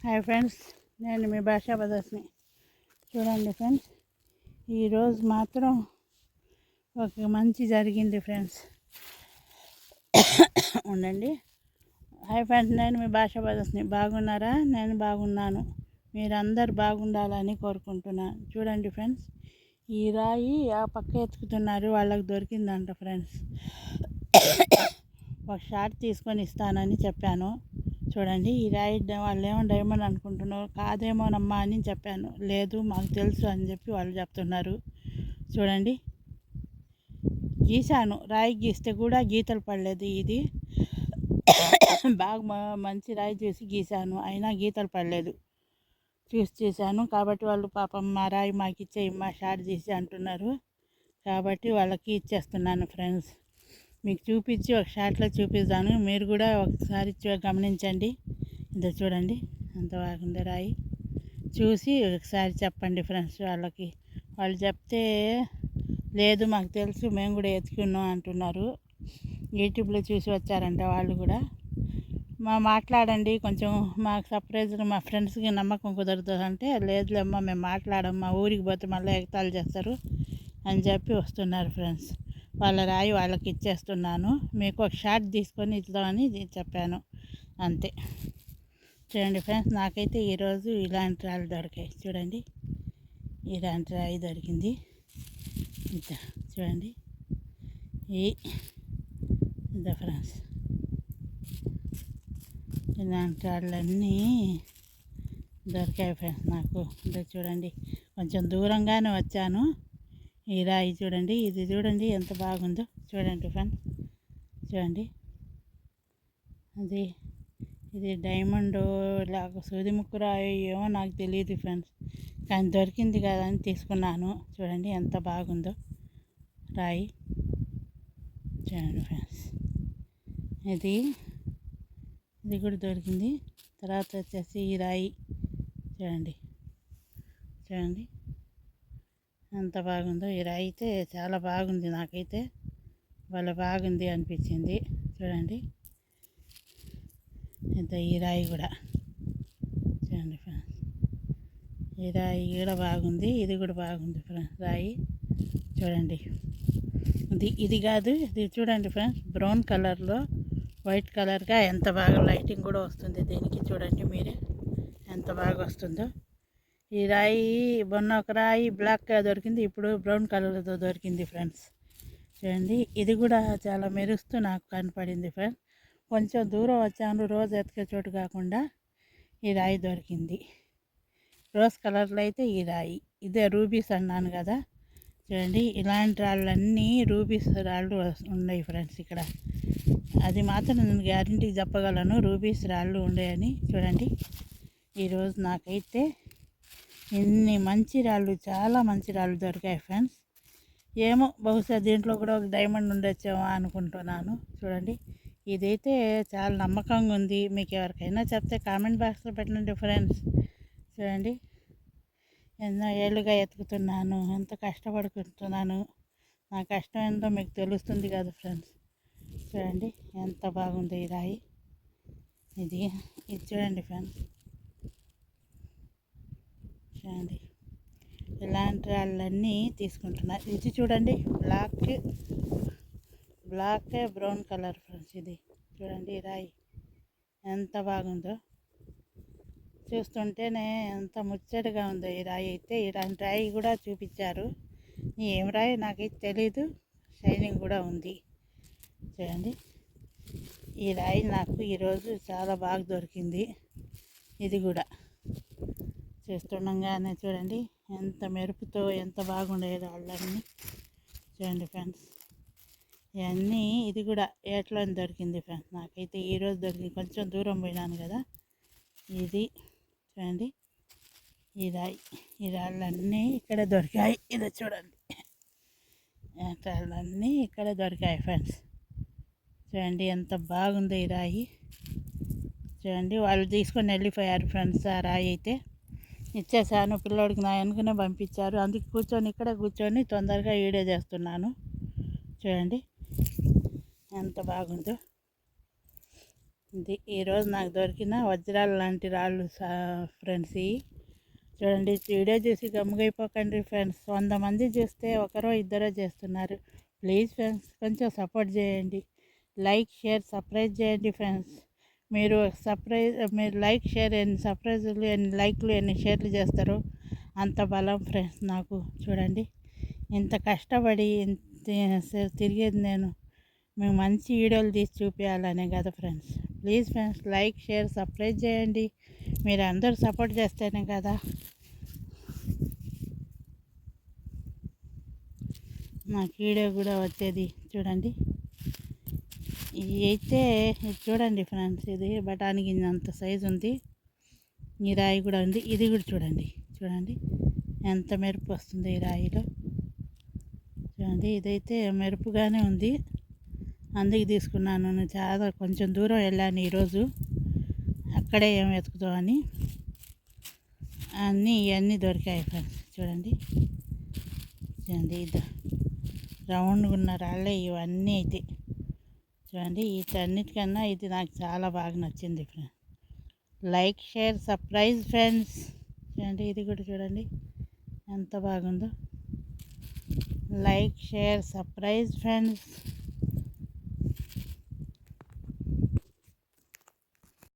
Hi friends నేను మీ భాషా ప్రదర్శిని. చూడండి ఫ్రెండ్స్ ఈరోజు మాత్రం ఒక మంచి జరిగింది ఫ్రెండ్స్. ఉండండి. హాయ్ ఫ్రెండ్స్ నేను మీ భాషా ప్రదర్శిని. బాగున్నారా? నేను బాగున్నాను. మీరందరు బాగుండాలని కోరుకుంటున్నాను. చూడండి ఫ్రెండ్స్ ఈ రాయి ఆ పక్క ఎత్తుకుతున్నారు వాళ్ళకి దొరికిందంట ఫ్రెండ్స్. ఒక షార్ట్ తీసుకొని ఇస్తానని చెప్పాను. చూడండి ఈ రాయి వాళ్ళు ఏమో డైమండ్ అనుకుంటున్నారు కాదేమోనమ్మా అని చెప్పాను. లేదు మాకు తెలుసు అని చెప్పి వాళ్ళు చెప్తున్నారు. చూడండి. గీశాను. రాయి గీస్తే కూడా గీతలు పడలేదు ఇది. బాగా మంచి రాయి చూసి గీశాను. అయినా గీతలు పడలేదు. చూసి చేశాను. కాబట్టి వాళ్ళు పాపం మా రాయి మాకు ఇచ్చే మా షార్ట్ తీసి అంటున్నారు. కాబట్టి వాళ్ళకి ఇచ్చేస్తున్నాను ఫ్రెండ్స్. మీకు చూపించి ఒక షార్ట్లో చూపిస్తాను. మీరు కూడా ఒకసారి గమనించండి. ఇంత చూడండి. అంత బాగుంది రాయి. చూసి ఒకసారి చెప్పండి ఫ్రెండ్స్ వాళ్ళకి. వాళ్ళు చెప్తే లేదు మాకు తెలుసు మేము కూడా ఎత్తుకున్నాం అంటున్నారు. యూట్యూబ్లో చూసి వచ్చారంట వాళ్ళు కూడా. మా మాట్లాడండి. కొంచెం మాకు సర్ప్రైజ్ మా ఫ్రెండ్స్కి నమ్మకం కుదరదు అంటే లేదులేమ్మా మేము మాట్లాడము మా ఊరికి పోతే మళ్ళీ ఎగతాలు చేస్తారు అని చెప్పి వస్తున్నారు ఫ్రెండ్స్. వాళ్ళ రాయి వాళ్ళకి ఇచ్చేస్తున్నాను. మీకు ఒక షార్ట్ తీసుకొని ఇద్దామని చెప్పాను. అంతే. చూడండి ఫ్రెండ్స్ నాకైతే ఈరోజు ఇలాంటి రాళ్ళు దొరికాయి. చూడండి. ఇలాంటి రాయి దొరికింది. ఇంత చూడండి. ఈ ఇంత ఫ్రెండ్స్. ఇలాంటి రాళ్ళన్నీ దొరికాయి ఫ్రెండ్స్ నాకు. అంటే చూడండి కొంచెం దూరంగానే వచ్చాను. ఈ రాయి చూడండి ఇది చూడండి ఎంత బాగుందో. చూడండి ఫ్రెండ్స్ చూడండి. అది ఇది డైమండ్ లాగా సూది ముక్కు రాయి ఏమో నాకు తెలియదు ఫ్రెండ్స్. కానీ దొరికింది కదా అని తీసుకున్నాను. చూడండి ఎంత బాగుందో. రాయి. చూడండి ఫ్రెండ్స్. ఇది ఇది కూడా దొరికింది. తర్వాత వచ్చేసి ఈ రాయి. చూడండి. చూడండి. ఎంత బాగుందో. ఈ రాయి అయితే చాలా బాగుంది నాకైతే. వాళ్ళ బాగుంది అనిపించింది. చూడండి. ఇంత ఈ రాయి కూడా. చూడండి ఫ్రెండ్స్. ఈ రాయి కూడా బాగుంది. ఇది కూడా బాగుంది ఫ్రెండ్స్. రాయి. చూడండి. ఇది ఇది కాదు. ఇది చూడండి ఫ్రెండ్స్. బ్రౌన్ కలర్లో వైట్ కలర్గా ఎంత బాగా లైటింగ్ కూడా వస్తుంది దీనికి. చూడండి మీరే. ఎంత బాగా వస్తుందో. ఈ రాయి మొన్న ఒక రాయి బ్లాక్గా దొరికింది ఇప్పుడు బ్రౌన్ కలర్తో దొరికింది ఫ్రెండ్స్ చూడండి ఇది కూడా చాలా మెరుస్తూ నాకు కనపడింది ఫ్రెండ్స్ కొంచెం దూరం వచ్చాను రోజు ఎతికే చోటు కాకుండా ఈ రాయి దొరికింది. రోజ్ కలర్లో అయితే ఈ రాయి. ఇదే రూబీస్ అన్నాను కదా. చూడండి ఇలాంటి రాళ్ళన్నీ రూబీస్ రాళ్ళు ఉన్నాయి ఫ్రెండ్స్ ఇక్కడ. అది మాత్రం నేను గ్యారంటీ చెప్పగలను రూబీస్ రాళ్ళు ఉండేవని చూడండి ఈరోజు నాకైతే ఎన్ని మంచి రాళ్ళు చాలా మంచి రాళ్ళు దొరికాయి ఫ్రెండ్స్. ఏమో బహుశా దీంట్లో కూడా ఒక డైమండ్ ఉండొచ్చేమో అనుకుంటున్నాను. చూడండి. ఇదైతే చాలా నమ్మకంగా ఉంది. మీకు ఎవరికైనా చెప్తే కామెంట్ బాక్స్లో పెట్టండి ఫ్రెండ్స్. చూడండి. ఎన్నో ఏళ్ళుగా ఎతుకుతున్నాను. ఎంత కష్టపడుకుంటున్నాను. నా కష్టం ఏంటో మీకు తెలుస్తుంది కదా ఫ్రెండ్స్. చూడండి. ఎంత బాగుంది ఈ రాయి. ఇది ఇది చూడండి ఫ్రెండ్స్. చూడండి. ఇలాంటి రాళ్ళన్నీ తీసుకుంటున్నారు. ఇది చూడండి black black brown colour friends ఇది. చూడండి రాయి ఎంత బాగుందో. చూస్తుంటేనే ఎంత ముచ్చటగా ఉందో ఈ రాయి అయితే. ఇలాంటి రాయి కూడా చూపించారు. ఏం రాయి? నాకైతే తెలీదు. షైనింగ్ కూడా ఉంది. చూడండి. ఈ రాయి నాకు ఈరోజు చాలా బాగా దొరికింది. ఇది కూడా. చేస్తుండగానే చూడండి ఎంత మెరుపుతో ఎంత బాగుండే వాళ్ళన్నీ. చూడండి ఫ్రెండ్స్ ఇవన్నీ ఇది కూడా ఏట్లో దొరికింది ఫ్రెండ్స్. నాకైతే ఈరోజు దొరికింది. కొంచెం దూరం పోయినాను కదా. ఇది చూడండి ఈ రాయి ఈ రాళ్ళన్నీ ఇక్కడ దొరికాయి. ఇది చూడండి ఈ రాళ్ళన్నీ ఇక్కడ దొరికాయి ఫ్రెండ్స్. చూడండి ఎంత బాగుందో ఈ రాయి. చూడండి వాళ్ళు తీసుకొని వెళ్ళిపోయారు ఫ్రెండ్స్ ఆ రాయి అయితే. ఇచ్చేసాను పిల్లోడికి నా వెనుకనే పంపించారు. అందుకు కూర్చొని ఇక్కడ కూర్చొని తొందరగా వీడియో చేస్తున్నాను. చూడండి. ఎంత బాగుందో. ఇది ఈరోజు నాకు దొరికిన వజ్రాలు లాంటి రాళ్ళు ఫ్రెండ్స్ ఇవి. చూడండి వీడియో చూసి గమ్ముగైపోకండి ఫ్రెండ్స్. వంద మంది చూస్తే ఒకరో ఇద్దరో చేస్తున్నారు. ప్లీజ్ ఫ్రెండ్స్ కొంచెం సపోర్ట్ చేయండి. లైక్ షేర్ సబ్స్క్రైబ్ చేయండి ఫ్రెండ్స్. మీరు సర్ప్రైజ్ మీరు లైక్ షేర్ ఎన్ని సర్ప్రైజులు ఎన్ని లైక్లు ఎన్ని షేర్లు చేస్తారో అంత బలం ఫ్రెండ్స్ నాకు చూడండి. ఇంత కష్టపడి ఇంత తిరిగేది నేను. మేము మంచి వీడియోలు తీసి చూపించాలనే కదా friends. Please friends like share subscribe చేయండి. మీరు అందరూ సపోర్ట్ చేస్తేనే కదా. నాకు వీడియో కూడా వచ్చేది. చూడండి. ఇది అయితే ఇది చూడండి ఫ్రెండ్స్ ఇది బఠానీ అంత సైజు ఉంది. ఈ రాయి కూడా ఉంది. ఇది కూడా చూడండి. చూడండి. ఎంత మెరుపు వస్తుంది ఈ రాయిలో. చూడండి. ఇదైతే మెరుపుగానే ఉంది. అందుకు తీసుకున్నాను. నేను చాలా కొంచెం దూరం వెళ్ళాను ఈరోజు. అక్కడే ఏం వెతుకుతామని అన్నీ ఇవన్నీ దొరికాయి ఫ్రెండ్స్. చూడండి. చూడండి. ఇది. రౌండ్గా ఉన్న రాళ్ళే ఇవన్నీ అయితే. చూడండి. వీటన్నిటికన్నా ఇది నాకు చాలా బాగా నచ్చింది friend. Like share surprise friends. చూడండి ఇది కూడా చూడండి. ఎంత బాగుందో. Like share surprise friends.